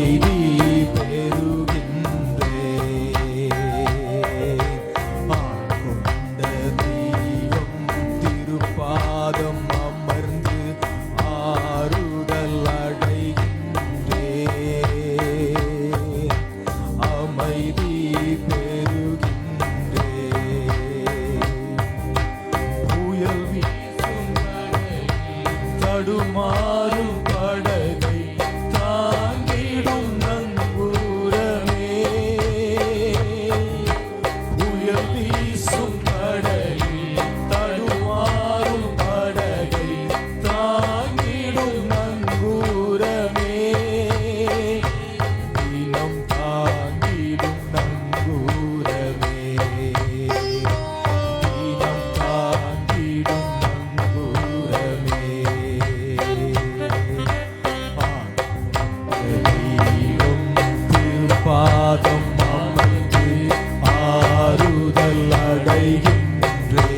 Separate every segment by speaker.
Speaker 1: அமைதி பெறுகின்றே ஆட்கொண்ட தெய்வம் திருப்பாதம் அமர்ந்து ஆறுதல் அடைகின்றே அமைதி பெறுகின்றே புயல் வீசும் தடுமாறும் திருப்பாதம் அமர்ந்து ஆறுதல் அடைகின்றே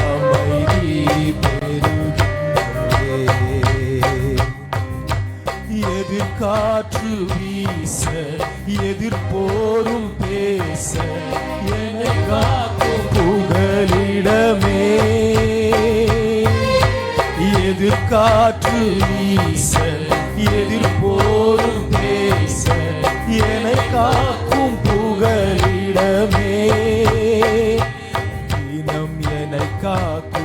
Speaker 1: அமைதி பெறுகின்றே எதிர்காற்று வீச எதிர்போரும் பேச என்னை காக்கும் புகலிடமே. எதிர்காற்று வீச எதிர்போரும் என்னை காக்கும் புகழிடமே. தினம் என்னை காக்கும்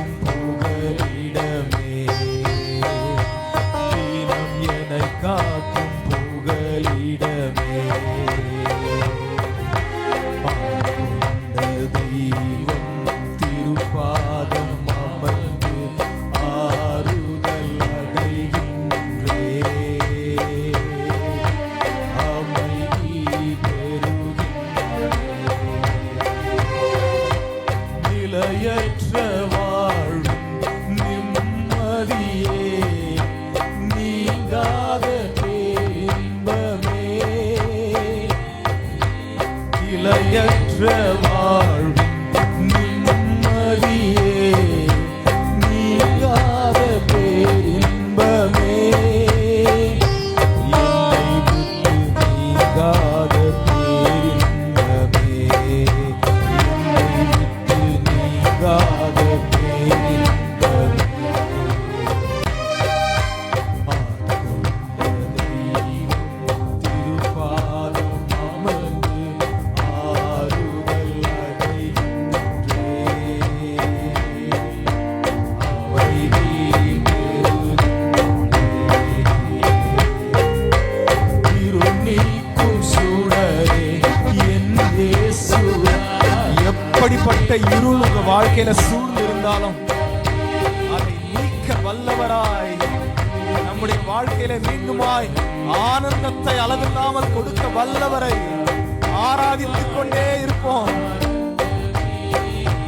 Speaker 1: நிலையற்ற எப்படிப்பட்ட இருள் உங்க வாழ்க்கையில சூழ்ந்து இருந்தாலும் அதை நீக்க வல்லவராய். நம்முடைய வாழ்க்கையில மீண்டுமாய் ஆனந்தத்தை அளவில்லாமல் கொடுக்க வல்லவரை ஆராதித்துக் கொண்டே இருப்போம்.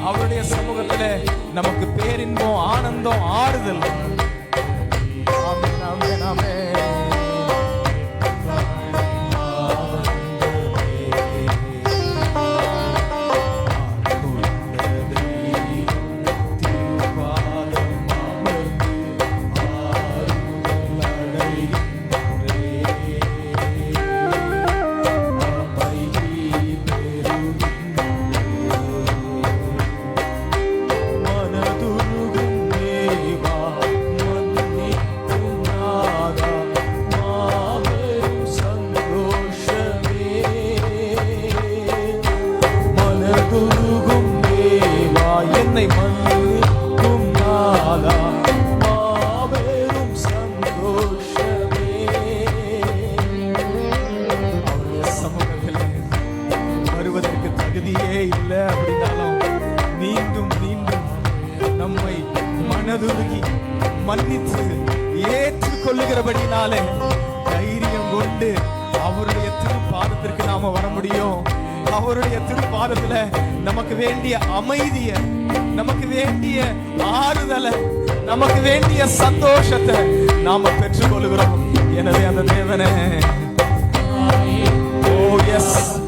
Speaker 1: அவருடைய சமூகத்திலே நமக்கு பேரின்பம் ஆனந்தம் ஆறுதல் என்னை மன்னிக்கும் நாதா மாபெரும் சந்தோஷமே. அவருடைய சமூகத்திலே வருவதற்கு தகுதியே இல்லை அப்படின்னாலும் மீண்டும் மீண்டும் நம்மை மனதுருகி மன்னித்து ஏற்றுக்கொள்ளுகிறபடினாலே தைரியம் கொண்டு அவருடைய திருப்பாதத்திற்கு நாம வர முடியும் அவருடைய திருப்பாதத்துல நமக்கு வேண்டிய அமைதிய நமக்கு வேண்டிய ஆறுதலை நமக்கு வேண்டிய சந்தோஷத்தை நாம பெற்றுக்கொள்கிறோம். எனவே அந்த தேவனே. ஓ எஸ்